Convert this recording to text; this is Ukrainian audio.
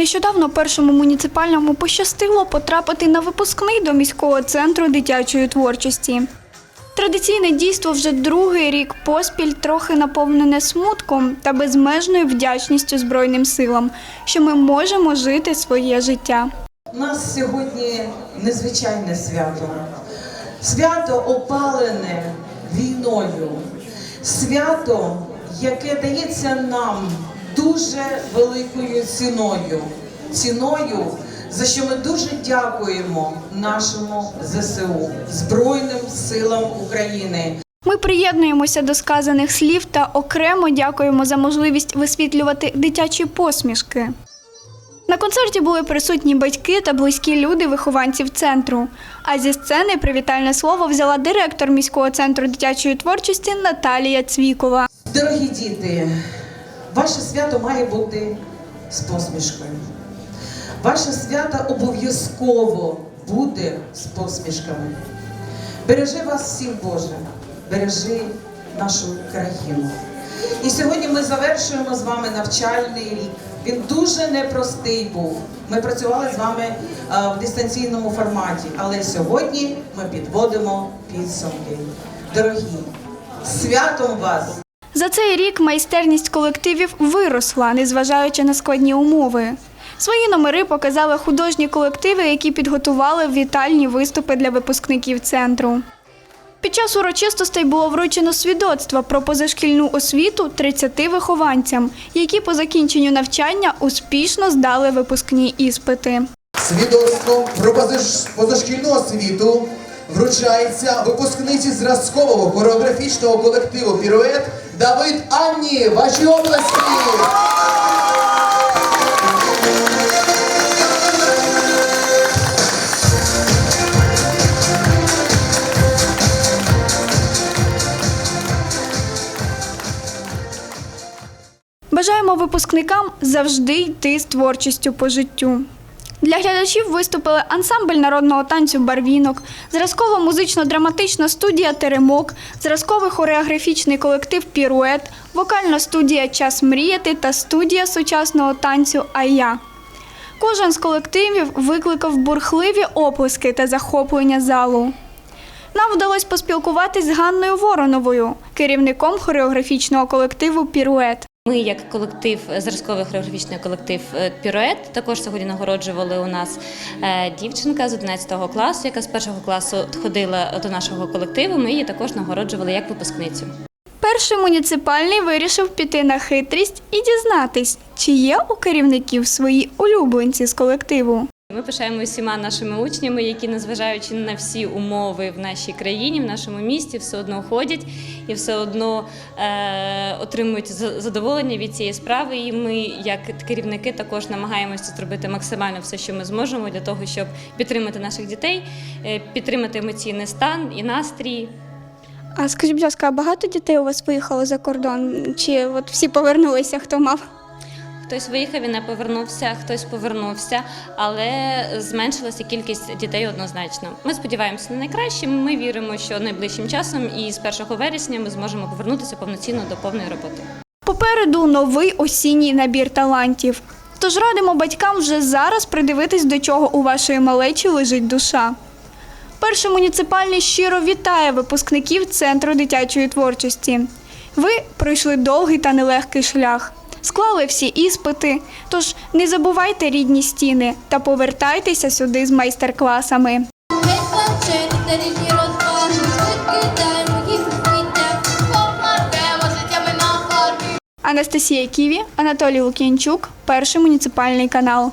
Нещодавно першому муніципальному пощастило потрапити на випускний до міського центру дитячої творчості. Традиційне дійство вже другий рік поспіль трохи наповнене смутком та безмежною вдячністю Збройним силам, що ми можемо жити своє життя. У нас сьогодні незвичайне свято. Свято опалене війною. Свято, яке дається нам дуже великою ціною. Ціною, за що ми дуже дякуємо нашому ЗСУ, Збройним силам України. Ми приєднуємося до сказаних слів та окремо дякуємо за можливість висвітлювати дитячі посмішки. На концерті були присутні батьки та близькі люди вихованців центру. А зі сцени привітальне слово взяла директор міського центру дитячої творчості Наталія Цвікова. Дорогі діти, ваше свято має бути з посмішкою. Ваше свято обов'язково буде з посмішками. Бережи вас всіх, Боже, бережи нашу країну. І сьогодні ми завершуємо з вами навчальний рік. Він дуже непростий був. Ми працювали з вами е, в дистанційному форматі, але сьогодні ми підводимо підсумки. Дорогі, святом вас! За цей рік майстерність колективів виросла, незважаючи на складні умови. Свої номери показали художні колективи, які підготували вітальні виступи для випускників центру. Під час урочистостей було вручено свідоцтва про позашкільну освіту 30 вихованцям, які по закінченню навчання успішно здали випускні іспити. Свідоцтво про позаш- позашкільну освіту вручається випускниці зразкового хореографічного колективу Пірует Давид Анні. Ваші області! Бажаємо випускникам завжди йти з творчістю по життю. Для глядачів виступили ансамбль народного танцю Барвінок, зразково-музично-драматична студія Теремок, зразковий хореографічний колектив Пірует, вокальна студія Час мріяти та студія сучасного танцю Ая. Кожен з колективів викликав бурхливі оплески та захоплення залу. Нам вдалося поспілкуватись з Ганною Вороновою, керівником хореографічного колективу Пірует. Ми, як колектив, зразковий хореографічний колектив е, Пірует, також сьогодні нагороджували у нас е, дівчинка з 11 класу, яка з першого класу ходила до нашого колективу. Ми її також нагороджували як випускницю. Перший муніципальний вирішив піти на хитрість і дізнатись, чи є у керівників свої улюбленці з колективу. Ми пишаємо усіма нашими учнями, які, незважаючи на всі умови в нашій країні, в нашому місті, все одно ходять і все одно е, отримують за- задоволення від цієї справи. І ми, як керівники, також намагаємося зробити максимально все, що ми зможемо, для того, щоб підтримати наших дітей, е, підтримати емоційний стан і настрій. А скажіть, будь ласка, багато дітей у вас виїхало за кордон? Чи от всі повернулися, хто мав? Хтось виїхав і не повернувся, хтось повернувся, але зменшилася кількість дітей однозначно. Ми сподіваємося на найкраще. Ми віримо, що найближчим часом і з 1 вересня ми зможемо повернутися повноцінно до повної роботи. Попереду новий осінній набір талантів. Тож радимо батькам вже зараз придивитись, до чого у вашої малечі лежить душа. Перший муніципальний щиро вітає випускників Центру дитячої творчості. Ви пройшли довгий та нелегкий шлях, склали всі іспити. Тож не забувайте рідні стіни та повертайтеся сюди з майстер-класами. Анастасія Ківі, Анатолій Лук'янчук, перший муніципальний канал.